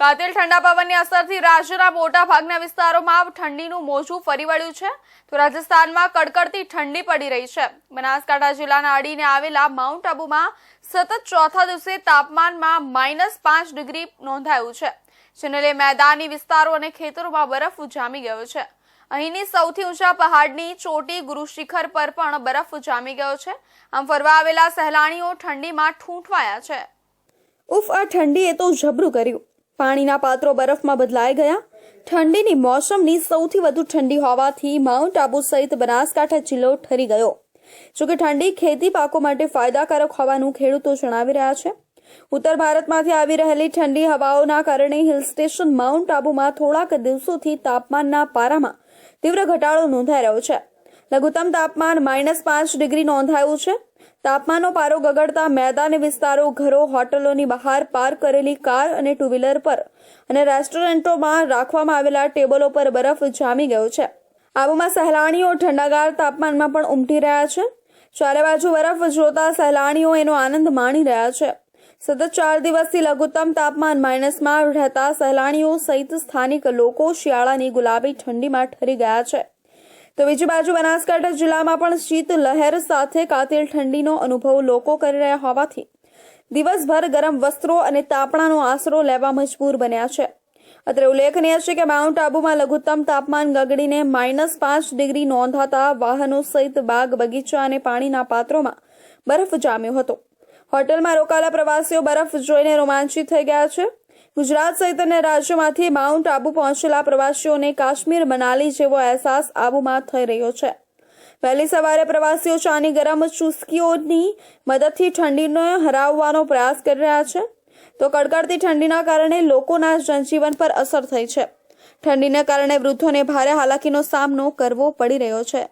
કાતિલ ઠંડા પવનની અસરથી રાજ્યના મોટા ભાગના વિસ્તારોમાં ઠંડીનું મોજું ફરી વળ્યું છે. તો રાજસ્થાનમાં કડકડતી ઠંડી પડી રહી છે. બનાસકાંઠા જિલ્લાના અડીને આવેલા માઉન્ટ આબુમાં સતત ચોથા દિવસે તાપમાનમાં માઇનસ પાંચ ડિગ્રી નોંધાયું છે. જેને લઈ મેદાની વિસ્તારો અને ખેતરોમાં બરફ જામી ગયો છે. અહીંની સૌથી ઊંચા પહાડની ચોટી ગુરુ શિખર પર પણ બરફ જામી ગયો છે. આમ ફરવા આવેલા સહેલાણીઓ ઠંડીમાં ઠૂંઠવાયા છે. ઉફ, આ ઠંડીએ તો જબરું કર્યું. પાણીના પાત્રો બરફમાં બદલાઈ ગયા. ઠંડીની મોસમની સૌથી વધુ ઠંડી હોવાથી માઉન્ટ આબુ સહિત બનાસકાંઠા જિલ્લો ઠરી ગયો. જોકે ઠંડી ખેતી પાકો માટે ફાયદાકારક હોવાનું ખેડૂતો જણાવી રહ્યા છે. ઉત્તર ભારતમાંથી આવી રહેલી ઠંડી હવાઓના કારણે હિલ સ્ટેશન માઉન્ટ આબુમાં થોડાક દિવસોથી તાપમાનના પારામાં તીવ્ર ઘટાડો નોંધાઈ રહ્યો છે. લઘુત્તમ તાપમાન માઇનસ પાંચ ડિગ્રી નોંધાયું છે. તાપમાનનો પારો ગગડતા મેદાન વિસ્તારો, ઘરો, હોટલોની બહાર પાર્ક કરેલી કાર અને ટુ વ્હીલર પર અને રેસ્ટોરન્ટોમાં રાખવામાં આવેલા ટેબલો પર બરફ જામી ગયો છે. આબુમાં સહેલાણીઓ ઠંડાગાર તાપમાનમાં પણ ઉમટી રહ્યા છે. ચારે બાજુ બરફ જોતા સહેલાણીઓ એનો આનંદ માણી રહ્યા છે. સતત ચાર દિવસથી લઘુત્તમ તાપમાન માઇનસમાં રહેતા સહેલાણીઓ સહિત સ્થાનિક લોકો શિયાળાની ગુલાબી ઠંડીમાં ઠરી ગયા છે. તો બીજી બાજુ બનાસકાંઠા જિલ્લામાં પણ શીત લહેર સાથે કાતિલ ઠંડીનો અનુભવ લોકો કરી રહ્યા હોવાથી દિવસભર ગરમ વસ્ત્રો અને તાપણાનો આશરો લેવા મજબૂર બન્યા છે. અત્રે ઉલ્લેખનીય છે કે માઉન્ટ આબુમાં લઘુત્તમ તાપમાન ગગડીને માઇનસ પાંચ ડિગ્રી નોંધાતા વાહનો સહિત બાગ, બગીચા અને પાણીના પાત્રોમાં બરફ જામ્યો હતો. હોટલમાં રોકાયેલા પ્રવાસીઓ બરફ જોઈને રોમાંચિત થઈ ગયા છે. ગુજરાત સહિત અન્ય રાજ્યોમાંથી માઉન્ટ આબુ પહોંચેલા પ્રવાસીઓને કાશ્મીર, મનાલી જેવો અહેસાસ આબુમાં થઈ રહ્યો છે. વહેલી સવારે પ્રવાસીઓ ચાની ગરમ ચુસ્કીઓની મદદથી ઠંડીને હરાવવાનો પ્રયાસ કરી રહ્યા છે. તો કડકડતી ઠંડીના કારણે લોકોના જનજીવન પર અસર થઈ છે. ઠંડીને કારણે વૃદ્ધોને ભારે હાલાકીનો સામનો કરવો પડી રહ્યો છે.